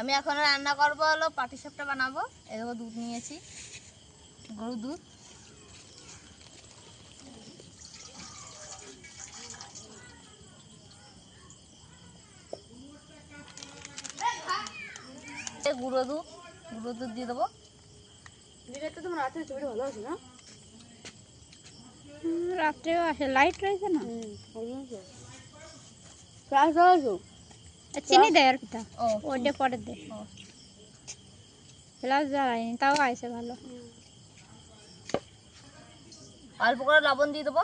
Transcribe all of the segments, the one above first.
আমি এখন রান্না করব হলো পাটি সাপটা বানাবো। দেখো দুধ নিয়েছি গরুর দুধ। গুঁড়ো দুধ গুঁড়ো দুধ দিয়ে দেবো। দিদিটা তোমার ছবিটা ভালো আছে না? রাত্রেও আসে লাইট রয়েছে না? চিনি দেয় আর পিতা ও ওইটা পরে দে। প্লাস জ্বালাইনি তাও আইসে ভালো। অল্প করে লবণ দিয়ে দেবো।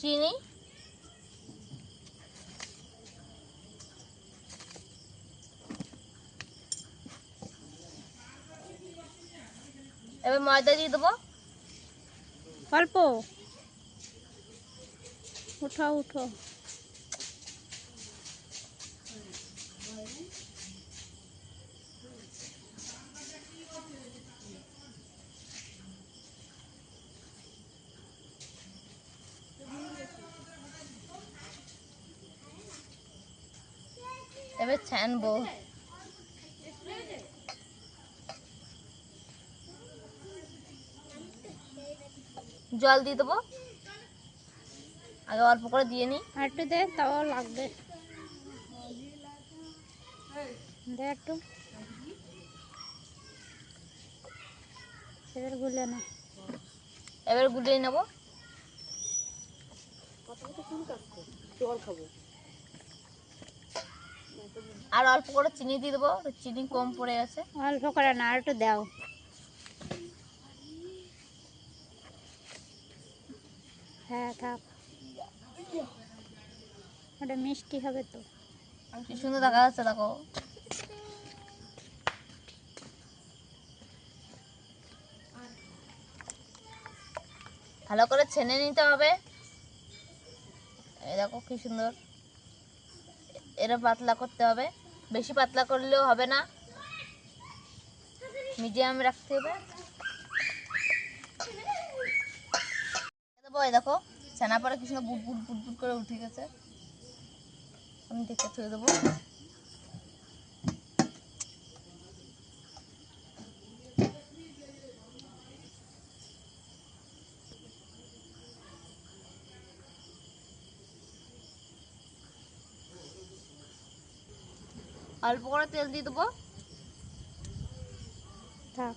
চিনি। এবার ময়দা দিয়ে দেবো। অল্প। উঠাও উঠো। এবার ছানবো জল দিয়ে দেবো। আগে অল্প করে দিয়ে নিই আর একটু দে তাও লাগবে। দে একটু। এবার গুলে না। এবার গুলিয়ে নেব। জল খাব। আর অল্প করে চিনি দিয়ে দেবো চিনি কম পড়ে গেছে। অল্প করে না আর একটু দাও। হ্যাঁ থাক। ওটা মিষ্টি হবে তো। কি সুন্দর দেখা যাচ্ছে দেখো। ভালো করে ছেনে নিতে হবে। এই দেখো কি সুন্দর। এরা পাতলা করতে হবে। বেশি পাতলা করলেও হবে না। মিডিয়াম রাখতে হবে। দেখো ছানা পরে কিছু বুট বুট বুট বুট করে উঠে গেছে। আমি দেখে থুয়ে দেবো। অল্প করে তেল দিয়ে দেবো। থাক।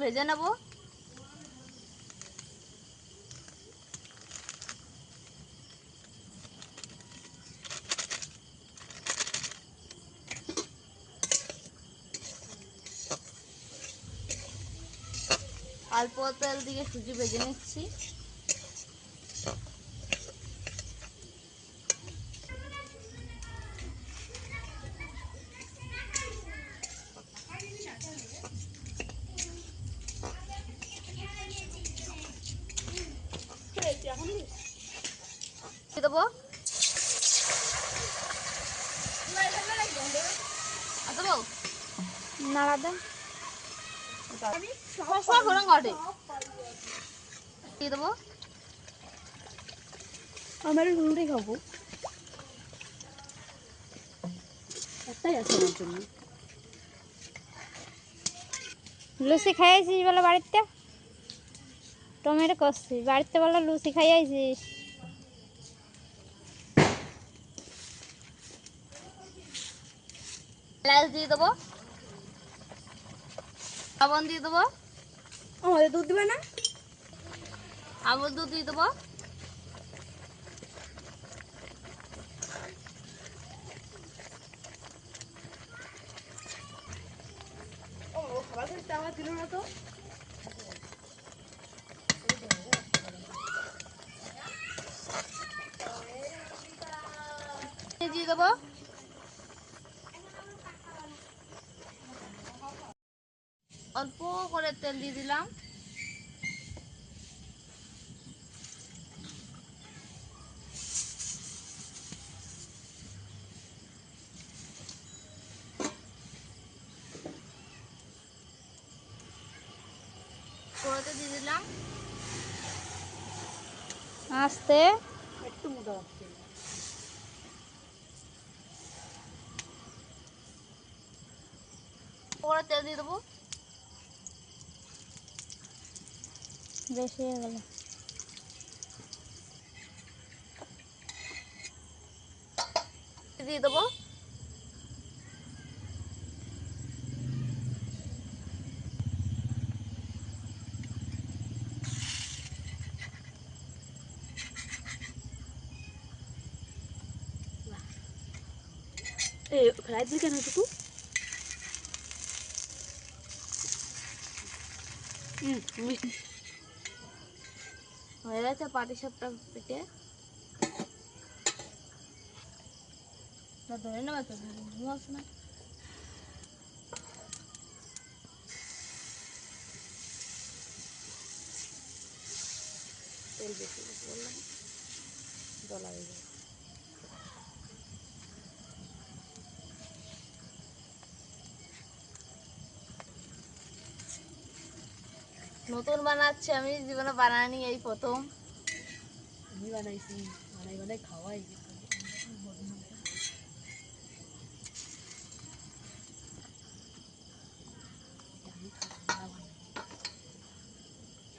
ভেজে নেব। অল্প তেল দিয়ে সুজি ভেজে নিচ্ছি। দেবো দেবো নাড়া দে সব ফোরন দিয়ে দেবো? আমার রুটি খাব একটাই আছে আমার জন্য। লুচি খাইয়েছিস বলে বাড়িতে? টমেটো কষছিস বাড়িতে বলে লুচি খাইয়েছিস এলাচ দিয়ে দেবো। লবণ দিয়ে দেবো। আমাদের দুধ দিবে না? আমুল দুধ দিয়ে দেবো। দিল তো দিয়ে দেবো। অল্প করে তেল দিয়ে দিলাম। আস্তে? একটু মোটা ওরা তেল দিয়ে দেবো। বেশি হয়ে গেল। দিয়ে দেবো। এ ফ্রাই দিলি কেন একটু হুম মিষ্টি হয়ে গেছে পাটি সাপটা পেটে না ধরে নেবে তো ঘুম আসে না তেল বেশি বেশি বললাম দলা হয়ে যাবে নতুন বানাচ্ছি, আমি জীবনে বানানি এই প্রথম। আমি বানাইছি, বানাই বানাই খাওয়াই।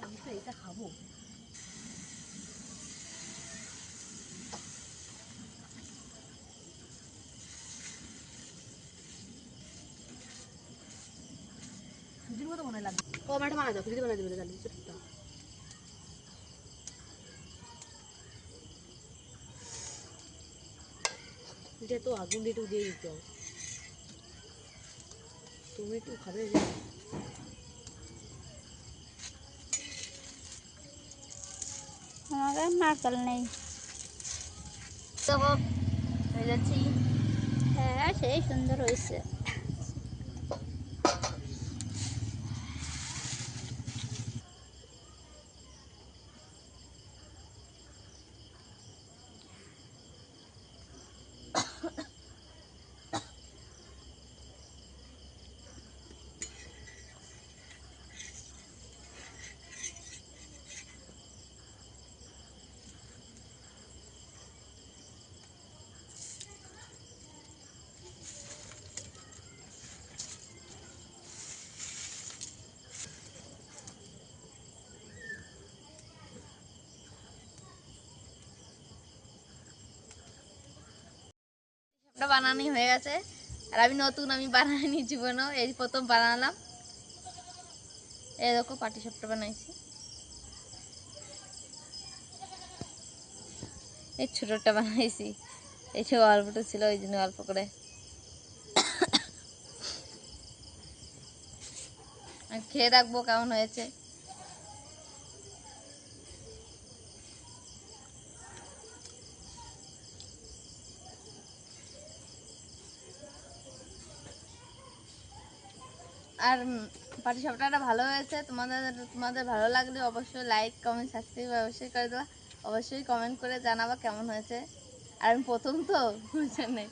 আমি তো এটা খাব। মনে লাগবে ও আমার একটা বানাই দাও সুজিতে বানাই দেবে তাহলে ছোটটা এটা তো আগুন দিয়ে একটু দিয়ে দিতে হবে তুমি একটু খাবে যে? আমাদের নারকেল নেই দেখো হয়ে যাচ্ছি হ্যাঁ সেই সুন্দর হয়েছে সাপটা বানানি হয়ে গেছে। আর আমি নতুন, আমি বানাইনি জীবনেও, এই প্রথম বানালাম। দেখো পাটি সাপটা বানাইছি। এই ছোটোটা বানাইছি। এই সব অল্পটা ছিল, ওই জন্য অল্প করে। খেয়ে রাখব কেমন হয়েছে। আর পাটি সবটা ভালো হয়েছে। তোমাদের তোমাদের ভালো লাগলে অবশ্যই লাইক কমেন্ট সাবস্ক্রাইব অবশ্যই করে দেওয়া অবশ্যই কমেন্ট করে জানাবা কেমন হয়েছে। আর আমি প্রথম তো বুঝে নেই